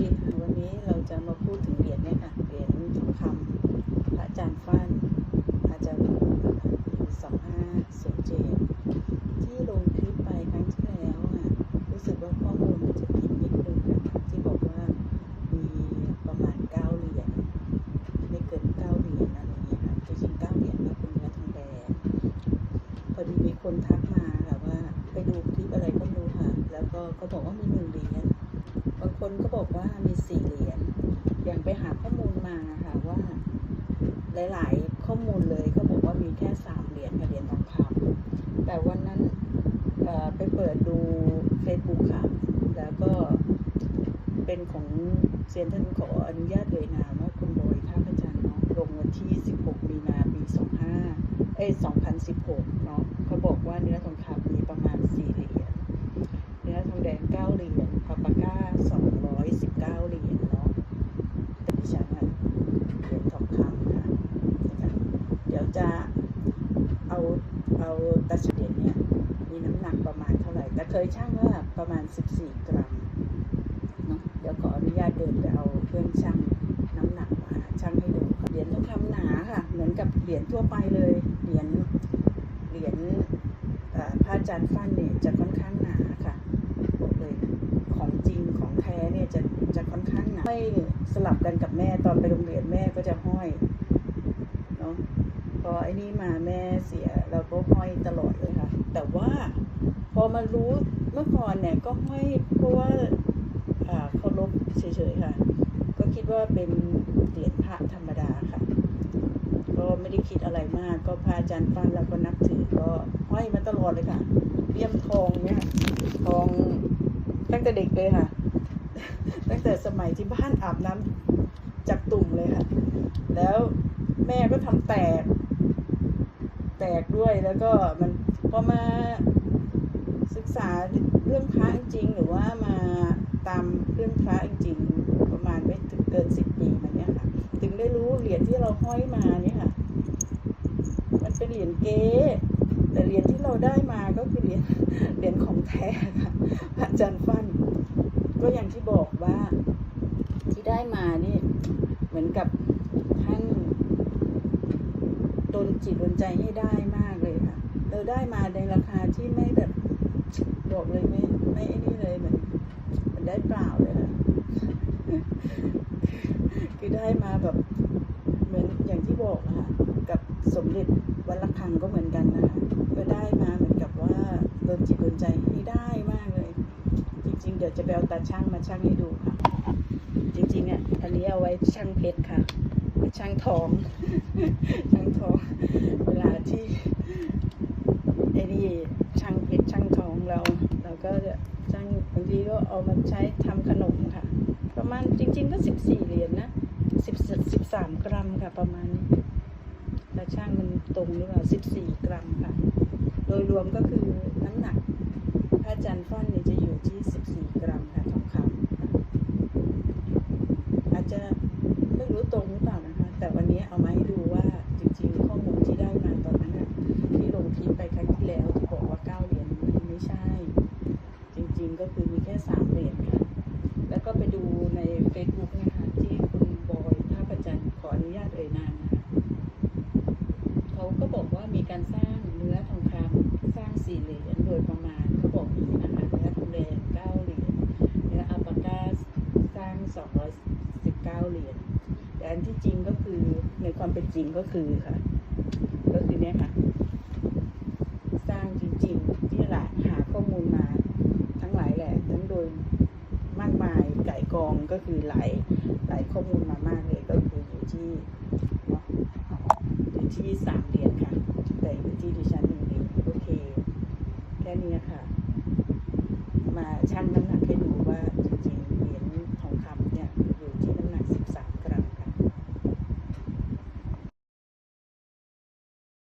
ดีค่ะวันนี้เราจะมาพูดถึงเหรียญเนี่ยค่ะเหรียญทองคำพระอาจารย์ฟั่นอาจารย์สองห้าศูนย์เจที่ลงคลิปไปครั้งที่แล้วอะรู้สึกว่าข้อมูลมันจะผิดนิดนึงค่ะที่บอกว่ามีประมาณเก้าเหรียญไม่เกินเก้าเหรียญอะไรอย่างเงี้ยค่ะจริงๆเก้าเหรียญเนี่ยเป็นเนื้อทองแดงพอดีมีคนทักมาค่ะว่าไปดูคลิปอะไรก็ไม่รู้ค่ะแล้วก็เขาบอกว่ามีหนึ่งเหรียญ คนก็บอกว่ามีสี่เหรียญอย่างไปหาข้อมูลมาค่ะว่า หลาย ๆ ข้อมูลเลยเขาบอกว่ามีแค่สามเหรียญกับเหรียญทองคำแต่วันนั้นไปเปิดดู Facebook ค่ะ แล้วก็เป็นของเซียนท่านขออนุญาตเลยนามว่าคุณบอยท่าพระจันทร์เนาะลงวันที่ 16 มีนาปี 25 เอ้ย 2016 เนาะเขาบอกว่าเนื้อทองคำมีประมาณ 4 เหรียญ เนื้อทองแดงเก้าเหรียญพาปาก้าสองร้อยสิบเก้าเหรียญเนาะแต่ดิฉันอะเหรียญทองคำค่ะนะคะเดี๋ยวจะเอาเอาตะเฉลียญเนี่ยมีน้ำหนักประมาณเท่าไหร่ แต่เคยชั่งว่าประมาณสิบสี่กรัมเนาะเดี๋ยวขออนุญาตเดินไปเอาเครื่องชั่งน้ำหนักมาชั่งให้ดูเหรียญทองคำหนาค่ะ เหมือนกับเหรียญทั่วไปเลยเหรียญเหรียญอ่าพระอาจารย์ฟันเนี่ยจะค่อนข้างหนาค่ะบอกเลยของจริงของแท้เนี่ยจะจะค่อนข้าง ห้อยสลับกันกับแม่ตอนไปโรงเรียนแม่ก็จะห้อยเนาะพอไอ้นี่มาแม่เสียเราก็ห้อยตลอดเลยค่ะ แต่ว่าพอมารู้เมื่อก่อนเนี่ยก็ห้อยเพราะว่าอ่าเคารพเฉยๆค่ะ ก็คิดว่าเป็นเหรียญพระธรรมดาค่ะ ก็ไม่ได้คิดอะไรมาก ก็พระอาจารย์ฟันเราก็นับถือก็ห้อยมาตลอดเลยค่ะเลี่ยมทองเนี่ยทองตั้งแต่เด็กเลยค่ะ ตั้งแต่สมัยที่บ้านอาบน้ำจากตุ่มเลยค่ะ แล้วแม่ก็ทำแตก แตกด้วยแล้วก็มันพอมาศึกษาเรื่องพระจริง หรือว่ามาตามเรื่องพระจริง ประมาณไม่ถึงเกินสิบปีมาเนี้ยค่ะ ถึงได้รู้เหรียญที่เราห้อยมาเนี่ยค่ะ มันเป็นเหรียญเก๊แต่เหรียญที่เราได้มาก็คือเหรียญเหรียญของแท้ค่ะพระอาจารย์ฟัน ก็อย่างที่บอกว่าที่ได้มานี่ เหมือนกับท่านโดนจิตดนใจให้ได้มากเลยค่ะ เราได้มาในราคาที่ไม่แบบบอกเลยไม่ไม่ไอ้นี่เลยเหมือนมันได้เปล่าเลยค่ะคือได้มาแบบเหมือนอย่างที่บอกค่ะกับสมเด็จวัดระฆังก็เหมือนกันนะคะก็ได้มาเหมือนกับว่าโดนจิตโดนใจให้ได้มากเลย จริง ๆ เดี๋ยวจะไปเอาตาช่างมาช่างให้ดูค่ะ จริงๆอะอันนี้เอาไว้ช่างเพชรค่ะ ช่างทองช่างทอง เวลาที่ไอ้นี่ช่างเพชรช่างทองเรา เราก็จะช่างบางทีก็เอามาใช้ทำขนมค่ะ ประมาณจริง ๆ ก็สิบสี่เหรียญนะสิบสิบสามกรัมค่ะประมาณนี้แต่ช่างมันตรงหรือเปล่าสิบสี่กรัมค่ะ โดยรวมก็คือน้ำหนัก พระจันทร์ฟั่นเนี่ยจะอยู่ที่ 14 กรัมค่ะทองคำค่ะอาจจะไม่รู้ตรงหรือเปล่านะคะ แต่วันนี้เอามาให้ดูว่าจริง ๆ ข้อมูลที่ได้มาตอนนั้นน่ะที่ลงคลิปไปครั้งที่แล้วที่บอกว่าเก้าเหรียญมันไม่ใช่ จริง ๆ ก็คือมีแค่สามเหรียญค่ะ แล้วก็ไปดูใน Facebook นะคะที่คุณบอยท่าประจันทร์ขออนุญาตเอ่ยนามนะคะเขาก็บอกว่ามีการสร้างเนื้อทองคำสร้างสี่เหรียญโดยประมาณเขาบอกอย่างนี้นะคะเนื้อทองแดงเก้าเหรียญเนื้ออัลปาก้าสร้างสองร้อยสิบเก้าเหรียญแต่อัน ที่จริงก็คือในความเป็นจริงก็คือค่ะ ก็คือเนี่ยค่ะ สร้างจริงๆที่หลายหาข้อมูลมาทั้งหลายแหละทั้งโดยมากมายไก่กองก็คือหลายหลายข้อมูลมามากเลยก็คืออยู่ที่อยู่ที่สามเหรียญค่ะ แต่อยู่ที่ดิฉันหนึ่งเหรียญโอเค แค่นี้ค่ะ มาชั่งน้ำหนักให้ดูว่า